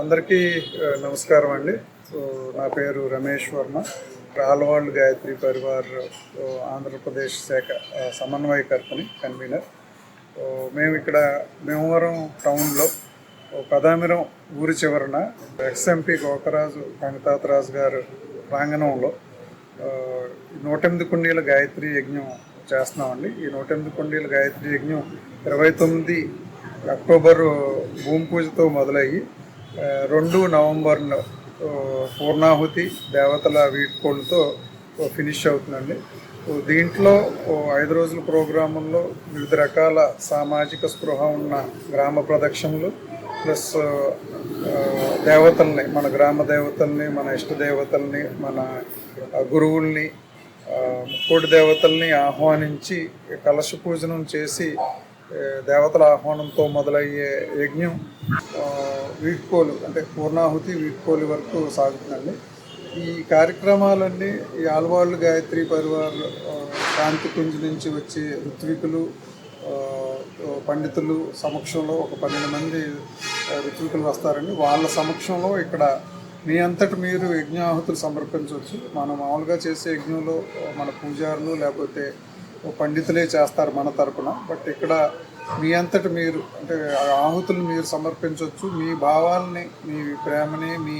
అందరికీ నమస్కారం అండి. సో నా పేరు రమేష్ వర్మ. రాల్వాళ్ళు గాయత్రి పరివార్ ఆంధ్రప్రదేశ్ శాఖ సమన్వయకర్తని కన్వీనర్. మేము ఇక్కడ మేమవరం టౌన్లో పదామిరం ఊరి చివరన ఎక్స్ఎంపీ గోకరాజు వెంకటాతరాజు గారు ప్రాంగణంలో నూటెనిమిది కుండీల గాయత్రి యజ్ఞం చేస్తున్నామండి. ఈ నూటెనిమిది కుండీల గాయత్రి యజ్ఞం ఇరవై తొమ్మిది అక్టోబర్ భూమి పూజతో మొదలయ్యి రెండు నవంబర్లో పూర్ణాహుతి దేవతల వీడ్కోళ్ళతో ఫినిష్ అవుతుందండి. దీంట్లో ఐదు రోజుల ప్రోగ్రాముల్లో వివిధ రకాల సామాజిక స్పృహ ఉన్న గ్రామ ప్రదక్షిణలు ప్లస్ దేవతల్ని మన గ్రామ దేవతల్ని మన ఇష్ట దేవతల్ని మన గురువుల్ని కోటి దేవతల్ని ఆహ్వానించి కలశ పూజనం చేసి దేవతల ఆహ్వానంతో మొదలయ్యే యజ్ఞం వీడ్కోలు అంటే పూర్ణాహుతి వీడ్కోలు వరకు సాగుతుందండి. ఈ కార్యక్రమాలన్నీ ఈ ఆల్వాళ్ళు గాయత్రి పరివార్ ఆ, శాంతి కుంజ్ నుంచి వచ్చే ఋత్వికులు పండితులు సమక్షంలో ఒక పన్నెండు మంది ఋత్వికులు వస్తారండి. వాళ్ళ సమక్షంలో ఇక్కడ మీ అంతటి మీరు యజ్ఞాహుతులు సమర్పించవచ్చు. మనం మామూలుగా చేసే యజ్ఞంలో మన పూజారులు లేకపోతే పండితులే చేస్తారు మన తరపున బట్ ఇక్కడ మీ అంతటి మీరు అంటే ఆహుతులు మీరు సమర్పించవచ్చు మీ భావాల్ని మీ ప్రేమని మీ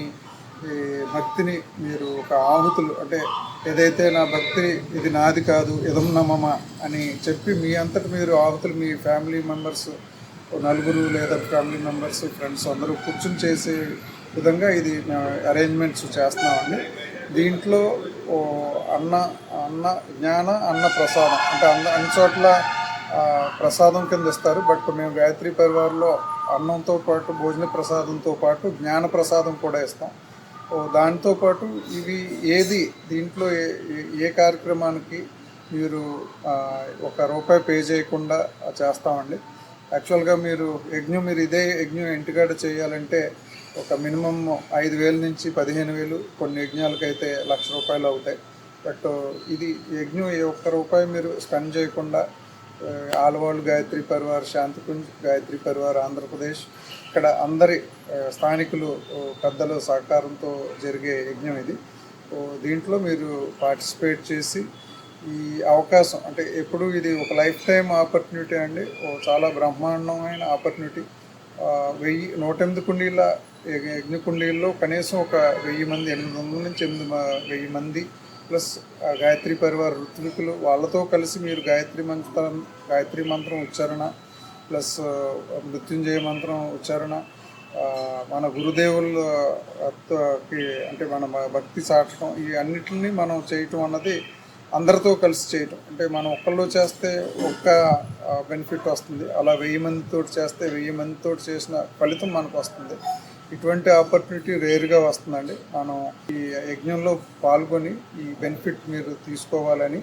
భక్తిని మీరు ఒక ఆహుతులు అంటే ఏదైతే నా భక్తి ఇది నాది కాదు ఇదం నమమ అని చెప్పి మీ అంతటి మీరు ఆహుతులు మీ ఫ్యామిలీ మెంబర్స్ నలుగురు లేదా ఫ్యామిలీ మెంబర్స్ ఫ్రెండ్స్ అందరూ కూర్చుని చేసే విధంగా ఇది అరేంజ్మెంట్స్ చేస్తున్నామండి. దీంట్లో ఓ అన్న అన్న జ్ఞాన అన్న ప్రసాదం. అంటే అన్న అన్ని చోట్ల ప్రసాదం కింద ఇస్తారు. బట్ మేము గాయత్రి పరివార్లో అన్నంతో పాటు భోజన ప్రసాదంతో పాటు జ్ఞాన ప్రసాదం కూడా ఇస్తాం. ఓ దాంతో పాటు ఇవి ఏది దీంట్లో ఏ ఏ- కార్యక్రమానికి మీరు ఒక రూపాయి పే చేయకుండా చేస్తామండి. యాక్చువల్గా మీరు యజ్ఞం మీరు ఇదే యజ్ఞం ఇంటికాడ చేయాలంటే ఒక మినిమం ఐదు వేల నుంచి పదిహేను వేలు కొన్ని యజ్ఞాలకైతే లక్ష రూపాయలు అవుతాయి. బట్ ఇది యజ్ఞం ఏ ఒక్క రూపాయి మీరు స్పెండ్ చేయకుండా ఆలవాళ్ళు గాయత్రి పరివార్ శాంతికుంజ్ గాయత్రి పరివార్ ఆంధ్రప్రదేశ్ ఇక్కడ అందరి స్థానికులు పెద్దలు పెద్దల సహకారంతో జరిగే యజ్ఞం ఇది. దీంట్లో మీరు పార్టిసిపేట్ చేసి ఈ అవకాశం అంటే ఎప్పుడు ఇది ఒక లైఫ్ టైం ఆపర్చునిటీ అండి. ఓ చాలా బ్రహ్మాండమైన ఆపర్చునిటీ. వెయ్యి నూట ఎనిమిది కుండీల యజ్ఞ కనీసం ఒక వెయ్యి మంది ఎనిమిది వందల నుంచి ఎనిమిది మ- వెయ్యి మంది ప్లస్ ఆ గాయత్రి పరివార ఋత్వికులు వాళ్ళతో కలిసి మీరు గాయత్రి మంత్రం గాయత్రి మంత్రం ఉచ్చారణ ప్లస్ మృత్యుంజయ మంత్రం ఉచ్చారణ మన గురుదేవులకి అంటే మన భక్తి చాటడం ఈ అన్నిటిని మనం చేయటం అన్నది అందరితో కలిసి చేయటం. అంటే మనం ఒక్కళ్ళు చేస్తే ఒక్క బెనిఫిట్ వస్తుంది. అలా వెయ్యి మందితో చేస్తే వెయ్యి మందితో చేసిన ఫలితం మనకు వస్తుంది. ఇటువంటి ఆపర్చునిటీ రేర్గా వస్తుందండి. మనం ఈ యజ్ఞంలో పాల్గొని ఈ బెనిఫిట్ మీరు తీసుకోవాలని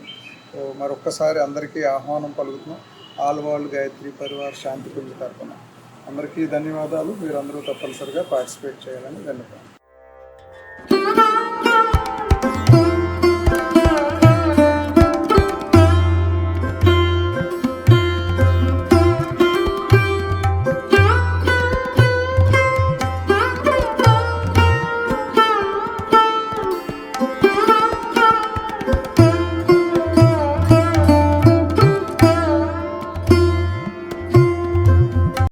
మరొక్కసారి అందరికీ ఆహ్వానం పలుకుతున్నాం. ఆల్వాళ్ళు గాయత్రి పరివార్ శాంతి కుంజ తరపున అందరికీ ధన్యవాదాలు. మీరందరూ తప్పనిసరిగా పార్టిసిపేట్ చేయాలని ధన్యవాదాలు.